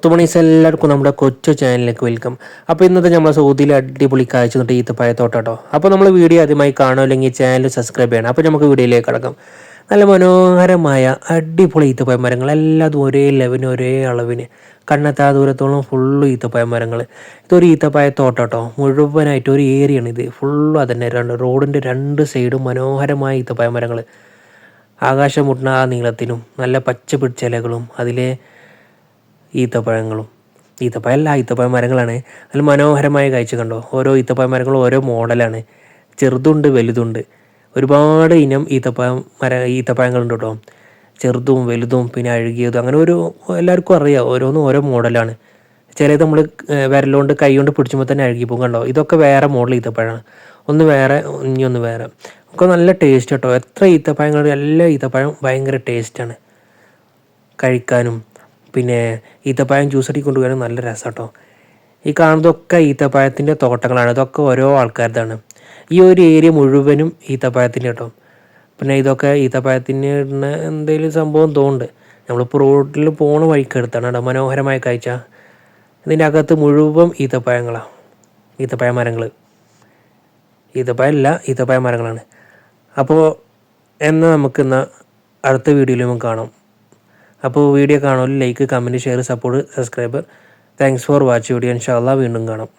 തുമണീസ് എല്ലാവർക്കും നമ്മുടെ കൊച്ചു ചാനലിലേക്ക് വെൽക്കം അപ്പോൾ ഇന്നത്തെ നമ്മൾ സൗദിയിൽ അടിപൊളി കാഴ്ച നിന്നിട്ട് ഈത്തപ്പായത്തോട്ടോ അപ്പോൾ നമ്മൾ വീഡിയോ ആദ്യമായി കാണുമല്ലെങ്കിൽ ചാനൽ സബ്സ്ക്രൈബ് ചെയ്യണം. അപ്പോൾ നമുക്ക് വീഡിയോയിലേക്ക് കടക്കാം. നല്ല മനോഹരമായ അടിപൊളി ഈത്തപ്പായ മരങ്ങൾ. എല്ലാതും ഒരേ ലെവലിന് ഒരേ അളവിന്. കണ്ണെത്താ ദൂരത്തോളം ഫുള്ള് ഈത്തപ്പായ മരങ്ങൾ. ഇതൊരു ഈത്തപ്പായ തോട്ടോ മുഴുവനായിട്ട് ഒരു ഏരിയയാണ് ഇത്. ഫുള്ള് അതന്നെ. രണ്ട് റോഡിന്റെ രണ്ട് സൈഡും മനോഹരമായ ഈത്തപ്പായ മരങ്ങൾ. ആകാശം മുട്ടുന്ന ആ നീളത്തിനും നല്ല പച്ച പിടിച്ച ഇലകളും അതിലെ ഈത്തപ്പഴങ്ങളും. ഈത്തപ്പഴമല്ല ഈത്തപ്പഴ മരങ്ങളാണ്. നല്ല മനോഹരമായ കാഴ്ച കണ്ടോ? ഓരോ ഈത്തപ്പഴ മരങ്ങളും ഓരോ മോഡലാണ്. ചെറുതുണ്ട് വലുതുണ്ട്. ഒരുപാട് ഇനം ഈത്തപ്പഴം മര ഈത്തപ്പഴങ്ങളുണ്ട് കേട്ടോ. ചെറുതും വലുതും പിന്നെ അഴുകിയതും. അങ്ങനെ ഒരു എല്ലാവർക്കും അറിയാം. ഓരോന്നും ഓരോ മോഡലാണ്. ചിലത് നമ്മൾ വിരലുകൊണ്ട് കൈ കൊണ്ട് പിടിച്ചുമ്പോൾ തന്നെ അഴുകി പോകും കണ്ടോ? ഇതൊക്കെ വേറെ മോഡൽ ഈത്തപ്പഴമാണ് ഒന്ന് വേറെ ഇനി ഒന്ന് വേറെ. ഒക്കെ നല്ല ടേസ്റ്റ് കേട്ടോ. എത്ര ഈത്തപ്പഴങ്ങൾ എല്ലാ ഈത്തപ്പഴം ഭയങ്കര ടേസ്റ്റാണ് കഴിക്കാനും പിന്നെ ഈത്തപ്പഴം ജ്യൂസ് അടി നല്ല രസം കേട്ടോ ഈ കാണുന്നതൊക്കെ ഈത്തപ്പഴത്തിന്റെ തോട്ടങ്ങളാണ്. ഇതൊക്കെ ഓരോ ആൾക്കാരുടെയാണ്. ഈ ഒരു ഏരിയ മുഴുവനും ഈത്തപ്പഴത്തിന്റെ കേട്ടോ. പിന്നെ ഇതൊക്കെ ഈത്തപ്പഴത്തിന് ഇടുന്ന എന്തെങ്കിലും സംഭവം തോന്നുന്നുണ്ട്. നമ്മളിപ്പോൾ റോഡിൽ പോണ വഴിക്കെടുത്താണ് കേട്ടോ. മനോഹരമായ കാഴ്ച. ഇതിന്റെ അകത്ത് മുഴുവൻ ഈത്തപ്പഴങ്ങളാണ് ഈത്തപ്പഴ മരങ്ങൾ ഈത്തപ്പഴ മരങ്ങളാണ്. അപ്പോൾ എന്നാൽ നമുക്കിന്ന് അടുത്ത വീഡിയോയിൽ നമുക്ക് കാണാം. അപ്പോൾ വീഡിയോ കാണുമല്ലോ like comment share support subscribe thanks for watch video ഇൻഷാല്ലാ വീണ്ടും കാണാം.